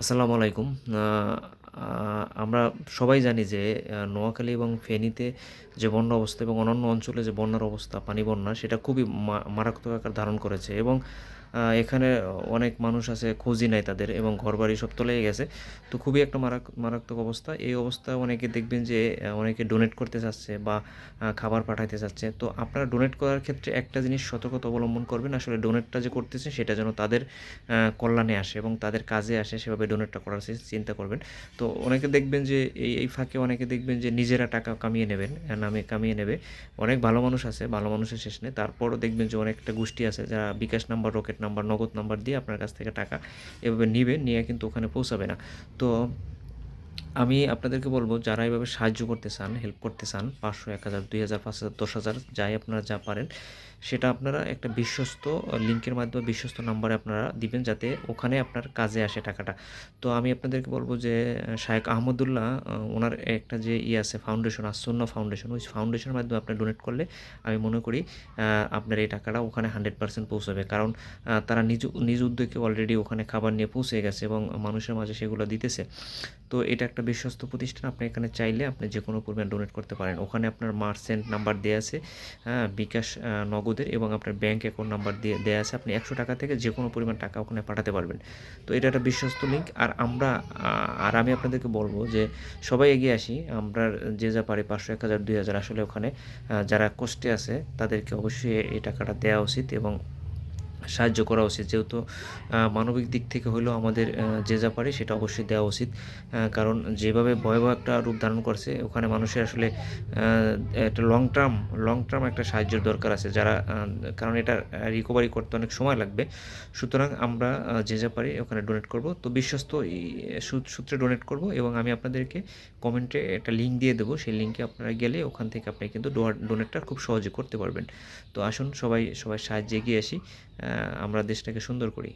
আসসালামু আলাইকুম। আমরা সবাই জানি যে নোয়াখালী এবং ফেনীতে যে বন্যা অবস্থা এবং অন্যান্য অঞ্চলে যে বন্যার অবস্থা, পানি বন্যা সেটা খুবই মারাত্মক আকার ধারণ করেছে এবং এখানে অনেক মানুষ আছে খোঁজই নাই তাদের এবং ঘরবাড়ি সব তলিয়ে গেছে। তো খুবই একটা মারাক মারাত্মক অবস্থা। এই অবস্থায় অনেকে দেখবেন যে অনেকে ডোনেট করতে চাচ্ছে বা খাবার পাঠাইতে চাচ্ছে। তো আপনারা ডোনেট করার ক্ষেত্রে একটা জিনিস সতর্কতা অবলম্বন করবেন। আসলে ডোনেটটা যে করতেছে সেটা যেন তাদের কল্যাণে আসে এবং তাদের কাজে আসে সেভাবে ডোনেটটা করার চিন্তা করবেন। তো অনেকে দেখবেন যে এই, এই ফাঁকে অনেকে দেখবেন যে নিজেরা টাকা কামিয়ে নেবেন, নামে কামিয়ে নেবে। অনেক ভালো মানুষ আছে, ভালো মানুষের শেষ নেই। তারপরও দেখবেন যে অনেকটা গোষ্ঠী আছে যারা bKash number, rocket number, Nagad number দিয়ে আপনার কাছ থেকে টাকা এভাবে নিবে, নিয়ে কিন্তু ওখানে পৌঁছাবে না। তো আমি আপনাদেরকে বলব যারা এভাবে সাহায্য করতে চান, হেল্প করতে চান পাঁচশো এক হাজার দুই হাজার পাঁচ হাজার দশ হাজার যাই আপনারা যা পারেন সেটা আপনারা একটা বিশ্বস্ত লিঙ্কের মাধ্যমে বিশ্বস্ত নাম্বারে আপনারা দিবেন যাতে ওখানে আপনার কাজে আসে টাকাটা। তো আমি আপনাদেরকে বলব যে আ শায়েখ আহমদুল্লাহ ওনার একটা যে ইয়ে আছে ফাউন্ডেশন আসসুন্নাহ ফাউন্ডেশন, ওই ফাউন্ডেশনের মাধ্যমে আপনি ডোনেট করলে আমি মনে করি আপনার এই টাকাটা ওখানে 100% পৌঁছাবে। কারণ তারা নিজ নিজ উদ্যোগে অলরেডি ওখানে খাবার নিয়ে পৌঁছে গেছে এবং মানুষের মাঝে সেগুলো দিতেছে। তো এটা একটা বিশ্বস্ত প্রতিষ্ঠান। আপনি এখানে চাইলে আপনি যে কোনো পরিমাণ ডোনেট করতে পারেন। ওখানে আপনার মার্সেন্ট নাম্বার দেওয়া আছে, হ্যাঁ? বিকাশ আ নগদের এবং আপনার ব্যাঙ্ক অ্যাকাউন্ট নাম্বার দিয়ে দেওয়া আছে। আপনি ৳১০০ থেকে যে কোনো পরিমাণ টাকা ওখানে পাঠাতে পারবেন। তো এটা একটা বিশ্বস্ত লিঙ্ক। আর আমরা আর আমি আপনাদেরকে বলব যে সবাই এগিয়ে আসি। আমরা যে যা পারি পাঁচশো, এক হাজার, দুই হাজার আসলে ওখানে যারা কষ্টে আছে তাদেরকে অবশ্যই এই টাকাটা দেওয়া উচিত এবং সাহায্য করা উচিত। যেহেতু মানবিক দিক থেকে হলেও আমাদের যে যা পারে সেটা অবশ্যই দেওয়া উচিত। কারণ যেভাবে ভয়াবহ একটা রূপ ধারণ করছে, ওখানে মানুষের আসলে একটা লং টার্ম লং টার্ম একটা সাহায্যের দরকার আছে। যারা কারণ এটা রিকভারি করতে অনেক সময় লাগবে। সুতরাং আমরা যে যা পারি ওখানে ডোনেট করব। তো বিশ্বস্ত সূত্রে ডোনেট করব এবং আমি আপনাদেরকে কমেন্টে একটা লিঙ্ক দিয়ে দেবো সেই লিঙ্কে আপনারা গেলে ওখান থেকে আপনি কিন্তু ডোনেটটা খুব সহজে করতে পারবেন। তো আসুন সবাই সবাই সাহায্যে এগিয়ে আসি। আমরা দেশটাকে সুন্দর করি।